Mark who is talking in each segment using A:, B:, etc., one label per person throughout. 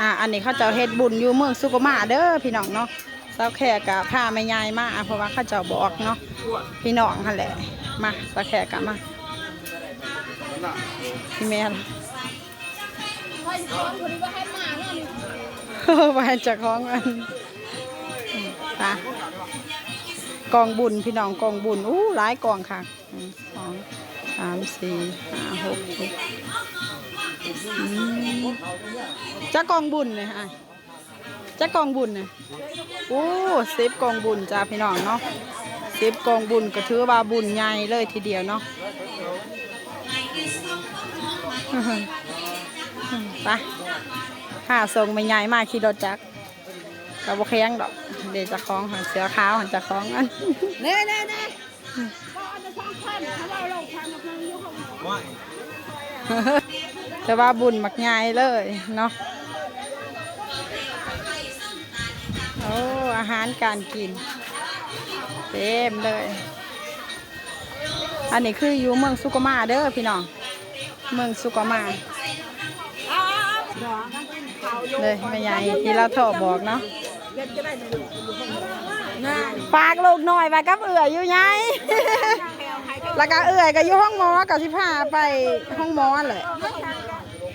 A: อ่าอันนี้เขาเจ้าเฮ็ดบุญอยู่เมืองสุกมาเด้อพี่น้องเนาะสาวแขกกะพาแม่ยายมาเพราะว่าเขาเจ้าบอกเนาะพี่น้องหั่นแหละมาสาวแขกกะมาพี่แม่ล่ะมาให้เจากของอันไปกองบุญพี่น้องกองบุญอู้หลายกองค่ะสองสามสี่ห้าหกเจ็ดอืมจะกองบุญเลยอะจะกองบุญเนี่ยอู้สิบกองบุญจ้าพี่น้องเนาะสิบกองบุญก็ถือว่าบุญใหญ่เลยทีเดียวเนาะไปหาส่งไม่ใหญ่มากขี่รถจักรกับบ่แข้งดอก เดี๋ยวจะคล้องหันเสือขาวหันจะคล้องอัน
B: เน่เน่เน่
A: แต่ว่าบุญมักใหญ่เลยเนาะโอ้อาหารการกิน เต็มเลย อันนี้คืออยู่เมืองสุกมาเด้อพี่น้อง เมืองสุกมาเลยไม่ใหญ่ที่เราโทรบอกเนาะฝากลูกหน่อยไปกับเอื่อยอยู่ไงแล้วก็เอื่อยก็อยู่ห้องหมอกับสิพาไปห้องหมอแหละ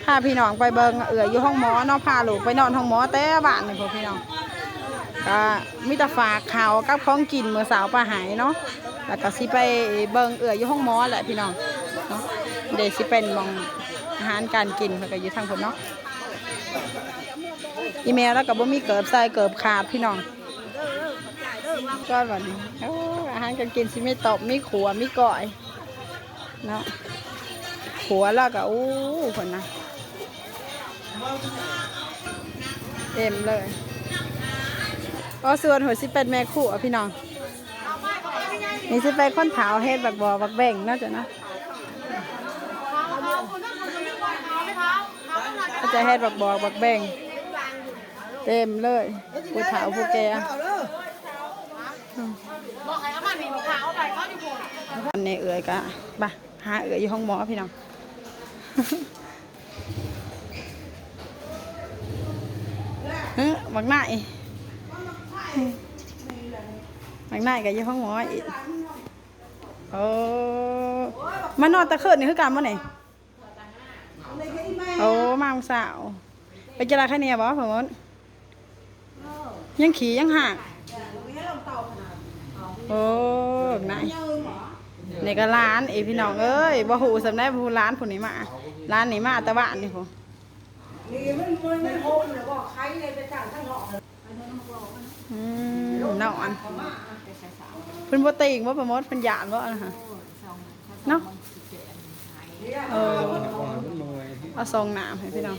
A: พาพี่น้องไปเบิงเอืออยู่ห้องหมอเนาะพาลูกไปนอนห้องหมอแต่บ้านนี่พวกพี่น้องก็มิตรฝากข่าวกับของกินเมื่อสาวปลาหายเนาะแล้วก็สิไปเบิงเอืออยู่ห้องหมอแหละพี่น้องเนาะเดี๋ยวสิเป็นมองอาหารการกินเพื่อกอยู่ทางผมเนาะอีเมลแล้วก็บ่มีเกิบใส่เกิบขาดพี่น้องก็แบบนี้อาหารการกินสิไม่ตอบมีขัวมีก่อยเนาะ ขัวแล้วก็อู้คนนะเต็มเลยก็ส่วนหัวสิเป็นแม่คู่อะพี่น้องนี่สิเป็นคนเถาเฮ็ดแบบบอบักแบ่งเนาจะนะก็จะเฮ็ดบักบอบักแบ่งเต็มเลยผู้เฒ่าผู้แก่อันนี้เอื่อยกะบ่หาเอื่อยอยู่ห้องหมอพี่น้อง เฮ้ยบักหน้าอีบักหน้าก็อยู่ห้องหมออีโอ้มานอนตะเคิดนี่คือการบ่ไหนโอ้มาเมื่อสาว ไปกีฬาแค่เนี้ยบ่ผมว่ายังขี่ยังหักโอ้นาย นี่ก็ร้านเอยพี่น้องเอ้ยบ่หูสำได้ผู้ร้านผู้นี้มาร้านนี้มาแตะบ้านนี่ผู้
B: นี่มันมันมันโหนแล้วก็ใครเลยไปจ้างทั้งหอกเลย
A: อืมนอนเพิ่นบ่ติงบ่ประมดเพิ่นหยานบ่นะฮะเนาะเออเอาซองน้ำให้พี่น้อง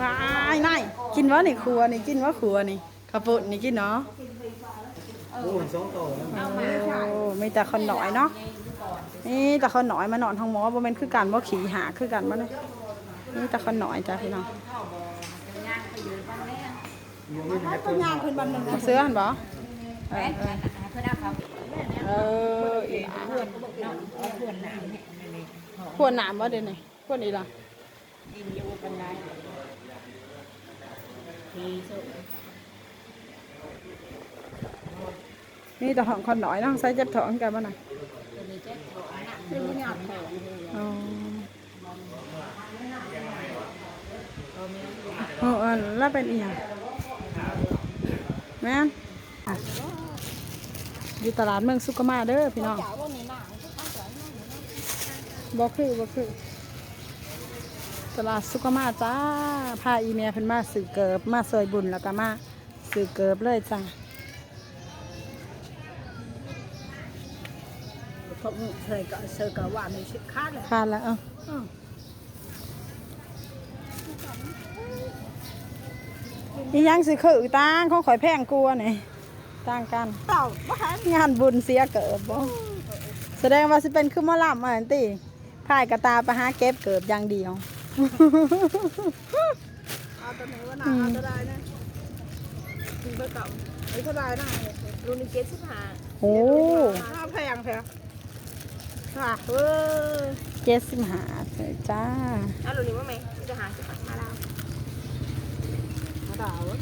A: ว้ายนายกินวะนี่ครัวนี่กินวะครัวนี่ ข้าวปุ้นนี่กินเนาะ
C: โอ้ยสองโตแล้ว
A: โอ้มีแต่คนหน่อยเนาะนี่แต่คนหน่อยมานอนทางหมอบ่แม่นคือกันบ่ขี่หาคือกันบ่เนี่ยนี่แต่คนหน่อยจ้ะพี่น้อง
B: ก็ย่างขึ้นบันนึง
A: เสื้อหันบ่เออเอออีหลาขวดน้ำบ่เดี๋ยวนี้ขวดนี้ล่ะ นี่แต่ของคนหน่อยเนาะใส่เจ็บท้องกันบ่น่ะอ๋อโอ้อันแล้วเป็นอีหยังแม่นอยู่ตลาดเมืองสุกมาเด้อพี่น้องบ่คือบ่คือตลาดสุกมาจ้าพาอีเมียเพิ่นมาสื่อเกิบมาซอยบุญแล้วก็มาสื่อเกิบเลยจ้า
B: ผมเคยก็เซอร์ก็ว่ามีสิค้าเลย
A: คานแล้วเอ้าอีหยังสิคือต่างของข่อยแพงกลัวานี่ต่างกัน
B: เต่าบ้าน
A: งานบุญเสียเกิบบ่แสดงว่าสิเป็นคือหมอลำอะติพายกระตาไปหาเก็บเกิบอย่างเดียว
B: เอาตัวไหนวะน่ะเอาตัวใดนะถึงไปเก่าไอ้เท่าใดนะรุ่นนี้เจ็ดสิบห้า
A: โอ้
B: ห้าแพงแพง ค่ะเออ
A: เจ็ดสิบห้าเลยจ้า
B: เอาหลุดนี้ว่าไหมจะหาสิบบาทมาแล้ว
C: มาด่าวะ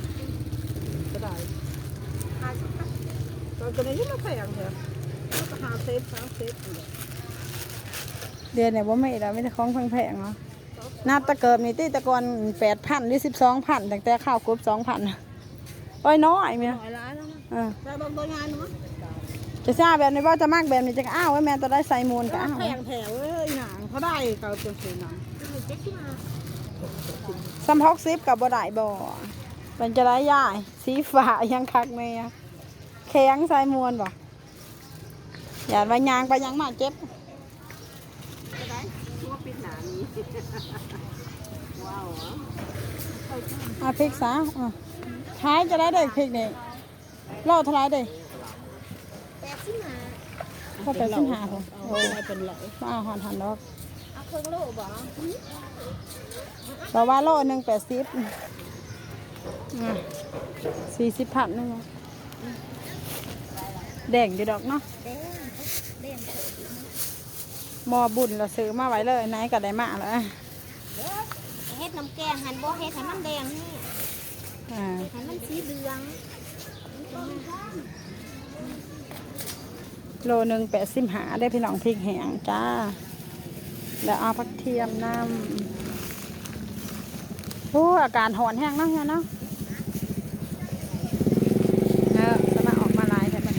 C: ก็ได้
B: ห้าสิบบาท
C: ตอนนี้ยังไม่แพงเถอะแล้วก็หาเซฟสามเซฟอยู่
A: เดือนเนี่ยว่าไม่แล้วไม่ได้ของแพงๆเนาะนับตะเกิบนี่ตีตะกอนแปดพันหรือสิบสองพันแต่แต่ข้าวกรุ๊บสองพันโอ้ยน้อยเมีย
C: หน่อยร้ายแล้วนะ
A: เออ
C: แต่บางตัวงานเนาะ
A: จะทราบแบบนี้ว่าจะมากแบบนี้จะอ้าวไว้แม่จะได้ใส่มูลก็อ้าว
C: แพงแถวเอ้ยหนังเขาได้เขาเป็นสีหนัง
B: เจ็ดสิบห้า
A: ซัมฮอกซิปกับบ่ได้บ่มันจะได้ย่ายสีฟ้ายังคักแม่แข็งใส่มูลบ่อย่าไปยางไปยางมาเจ็บ
B: จะได้ทั่วปิดหนานี้ว้าว
A: อาพริกซะอะขายจะได้เด็กพริกนี่โลเท่าไหรเด็ก
B: แปดสิบห้า
A: ก็ไปสิบห้าคน
C: โอ้ยเป็นไหล
A: มาเอาหอนหันดอก
B: เอาเครื่องโล่บ่
A: บอกว่าโลหนึ่งแปดสิบสี่สิบพันนึงอะแดงอยู่ดอกเนาะ
B: แดงแดง
A: หมอบุญเราซื้อมาไว้เลยไหนก็ได้มาแล้ว
B: เฮ็ดน้ำแกงหันบ่เฮ็ดให้มันแดงนี่
A: อ่า
B: ให้มันสีเหลือง
A: โลหนึ่งแปดสิบหาได้พี่น้องพริกแหงจ้า แล้วเอาผักเทียมน้ำโอ้อาการหอนแห้งเนาะเนี่ยเนาะเออจะมาออกมาลายแต่มัน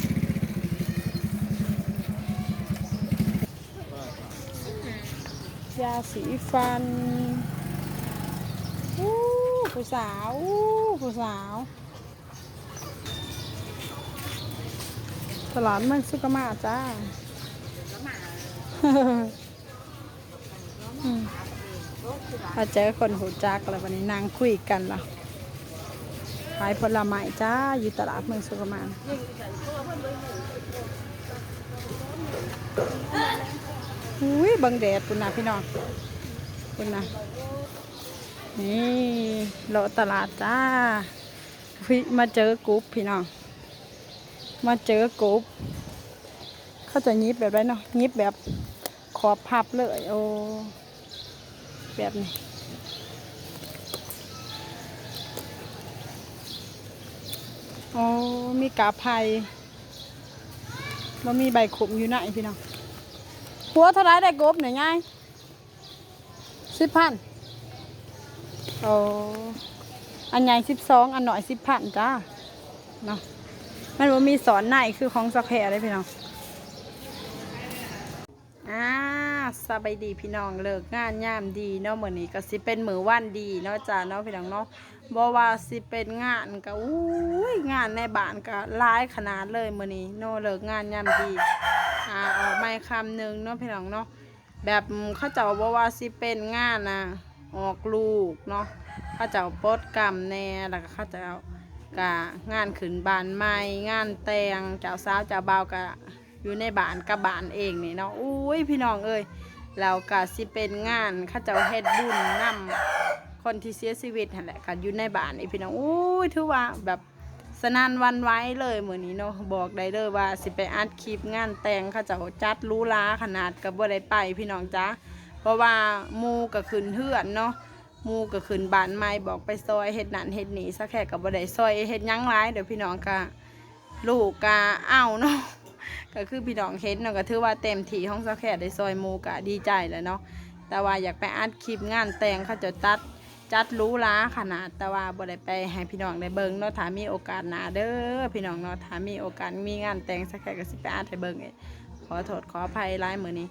A: ยาสีฟันอู้ผู้สาวอู้ผู้สาว ตลาดเมืองสุกมาจ้าอืมพอเจอคนหูจักแล้ววันนี้นางคุยกันละขายผลไม้จ้าอยู่ตลาดเมืองสุกมาอุ้ยเบังแดดคุณนะพี่น้องคุณนะนี่เลาะตลาดจ้าพี่มาเจอกรุ๊ปพี่น้อง มาเจอกรุ๊ปเขาจะยิบแบบไรเนาะยิบแบบขอบพับเลย โอ้ แบบนี้โอ้มีกาไผ่บ่มีใบขมอยู่ไหนพี่น้องหัวเท่าไรได้กบหน่อยไงสิบพันโอ้อันใหญ่สิบสองอันหน่อยสิบพันจ้าเนาะ มันว่ามีสอนในคือของสแคร์เลยพี่น้องอ่าสบายดีพี่น้องเลิกงานย่ามดีเนาะเหมือนนี้ก็สิเป็นมือวันดีเนาะจ้าเนาะพี่น้องเนาะบ่ว่าสิเป็นงานก็อุ้ยงานในบ้านก็หลายขนาดเลยมือนี้เนาะเลิกงานย่ามดีอ่าออกไมาคำหนึ่งเนาะพี่น้องเนาะแบบเขาเจ้าบ่ว่าสิเป็นงานนะออกลูกเนาะเขาเจ้าปดกรรมแน่แล้วก็เขาเจ้า กะงานขึ้นบานใหม่งานแต่งเจ้าสาวเจ้าบ่าวกะอยู่ในบ้านกับบ้านเองนี่เนาะอุ้ยพี่น้องเอ้ยแล้วกะสิเป็นงานข้าเจ้าเฮ็ดบุญนำคนที่เสียชีวิตนั่นแหละกะอยู่ในบ้านนี่พี่น้องอุ้ยถือว่าแบบสนั่นวันไว้เลยเหมือนนี้เนาะบอกได้เลยว่าสิไปอัดคลิปงานแต่งข้าเจ้าจัดรูหราขนาดกับบ่ได้ไปพี่น้องจ้าเพราะว่ามูก็ขึ้นเฮือนเนาะ มูก็ขึ้นบ้านใหม่บอกไปซอยเฮ็ดนั่นเฮ็ดนี่สักแค่กับบ่ได้ซอยเฮ็ดหยังหลายเดี๋ยวพี่น้องก็ลูกก็เอาเนาะก็คือพี่น้องเฮ็ดเนาะก็ถือว่าเต็มที่ของสักแค่ได้ซอยมูก็ดีใจแล้วเนาะแต่ว่าอยากไปอัดคลิปงานแต่งเขาจะตัดจัดรู้ล้าขนาดแต่ว่าบ่ได้ไปให้พี่น้องได้เบิ่งเนาะถ้ามีโอกาสหนาเด้อพี่น้องเนาะถ้ามีโอกาสมีงานแต่งสักแค่ก็สิไปอัดให้เบิ่งเองขอโทษขออภัยหลายมือนี้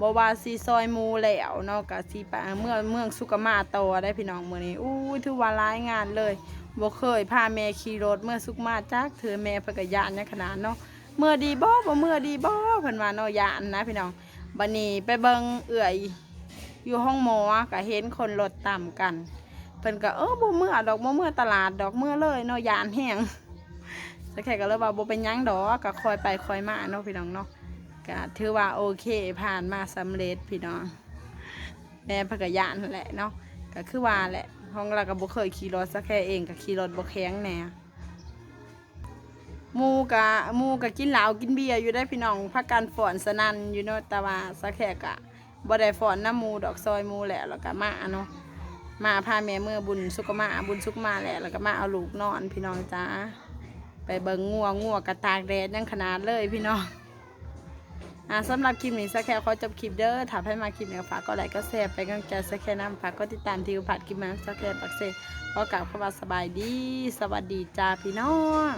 A: บว่าซีซอยมูแล้วเนาะกะซีปะเมื่อเมืองสุกมาโตได้พี่น้องมือนี้อู้ยถือว่าร้ายงานเลยบ่เคยพาแม่ขี่รถเมื่อสุกมาจักเถือแม่พกยานในขนาดเนาะเมื่อดีบ่บ่เมื่อดีบ่เพิ่นว่าเนาะยานนะพี่น้องบัดนี้ไปเบิงเอื่อยอยู่ห้องหมอก็เห็นคนรถต่ำกันเพิ่นก็เออบ่เมื่อดอกบ่เมื่อตลาดดอกเมื่อเลยเนาะยานแฮงสักแค่ก็เลยว่าบ่เป็นยังดอกก็คอยไปคอยมาเนาะพี่น้องเนาะ ก็ถือว่าโอเคผ่านมาสำเร็จพี่น้องแม่พกยานแหละเนาะก็คือว่าแหละห้องเราก็บ่เคยขี่รถสักแค่เองก็ขี่รถบ่แข็งแน่มูกะมูกะกินเหล้ากินเบียร์อยู่ได้พี่น้องพักการฝอนสนันอยู่เนาะแต่ว่าสักแค่กะบ่ได้ฝอนน้ำมูดอกซอยมูแหละแล้วก็มาเนาะมาพาแม่เมื่อบุญสุกมาบุญสุกมาแหละแล้วก็มาเอาลูกนอนพี่น้องจ้าไปเบิงงัวงัวกระตากแดดยังขนาดเลยพี่น้อง อ่าสำหรับคลิปนี้สักแค่ขอจบคลิปเด้อถ้าให้มาคลิปนี้ก็ฝากก็ไลค์ก็แชร์ไปกำลังใจสักแค่น้ำฝากก็ติดตามที่อุพัดคลิปมาสักแค่ปักเซ่ขอกลับเข้ามาสบายดี สวัสดีจ้าพี่น้อง